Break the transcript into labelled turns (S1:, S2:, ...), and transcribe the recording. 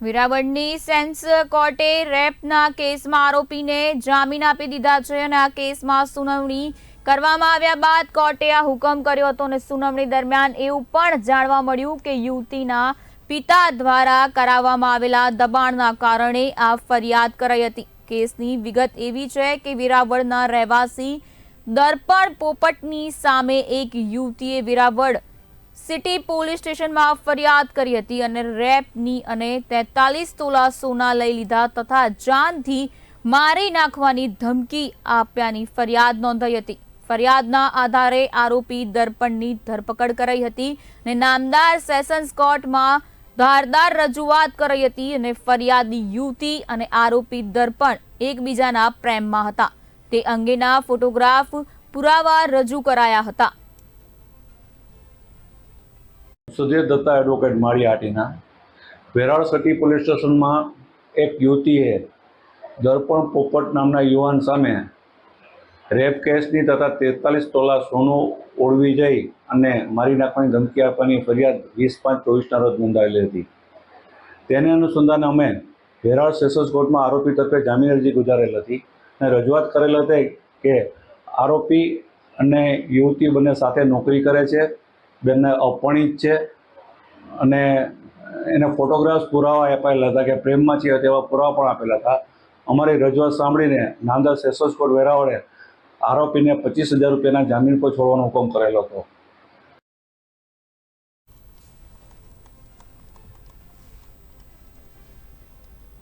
S1: વેરાવળની sense કોર્ટે રેપના કેસમાં આરોપીને જામીન આપી દીધા છે અને આ કેસમાં સુનાવણી કરવામાં આવ્યા બાદ કોર્ટે આ હુકમ કર્યો હતો અને સુનાવણી દરમિયાન એવું પણ જાણવા મળ્યું કે યુવતીના પિતા દ્વારા કરાવવામાં આવેલા દબાણના કારણે આ ફરિયાદ કરાઈ હતી. કેસની વિગત એવી છે કે વેરાવળના રહેવાસી દર્પણ પોપટની સામે એક યુવતીએ વેરાવળ સિટી પોલીસ સ્ટેશનમાં ફરિયાદ કરી હતી અને રેપની અને તેતાલીસ તોલા સોના લઈ લીધા તથા જાનથી મારી નાખવાની ધમકી આપ્યાની ફરિયાદ નોંધાઈ હતી. ફરિયાદના આધારે આરોપી દર્પણની ધરપકડ કરાઈ હતી અને નામદાર સેશન્સ કોર્ટમાં ધારદાર રજૂઆત કરાઈ હતી અને ફરિયાદી યુવતી અને આરોપી દર્પણ એકબીજાના પ્રેમમાં હતા. તે અંગેના ફોટોગ્રાફ પુરાવા રજૂ કરાયા હતા.
S2: સુધીર દત્તા એડવોકેટ આટીના વેરાળ સિટી પોલીસ સ્ટેશનમાં એક યુવતીએ દર્પણ પોપટ નામના યુવાન સામે રેપ કેસની તથા તેતાલીસ તોલા સોનું ઓળવી જઈ અને મારી નાખવાની ધમકી આપવાની ફરિયાદ વીસ પાંચ ચોવીસના રોજ નોંધાવેલી હતી. તેને અનુસંધાને અમે વેરાળ સેશન્સ કોર્ટમાં આરોપી તરફે જામીન અરજી ગુજારેલ હતી અને રજૂઆત કરેલ હતી કે આરોપી અને યુવતી બંને સાથે નોકરી કરે છે. બંને અપણિત છે અને એને ફોટોગ્રાફ્સ પુરાવા અપાયેલા હતા કે પ્રેમમાં છે તેવા પુરાવા પણ આપેલા હતા. અમારી રજૂઆત સાંભળીને નાંદર સેશન્સ કોર્ટ વેરાવળે આરોપીને પચીસ હજાર રૂપિયાના જામીન પર છોડવાનો હુકમ કરેલો હતો.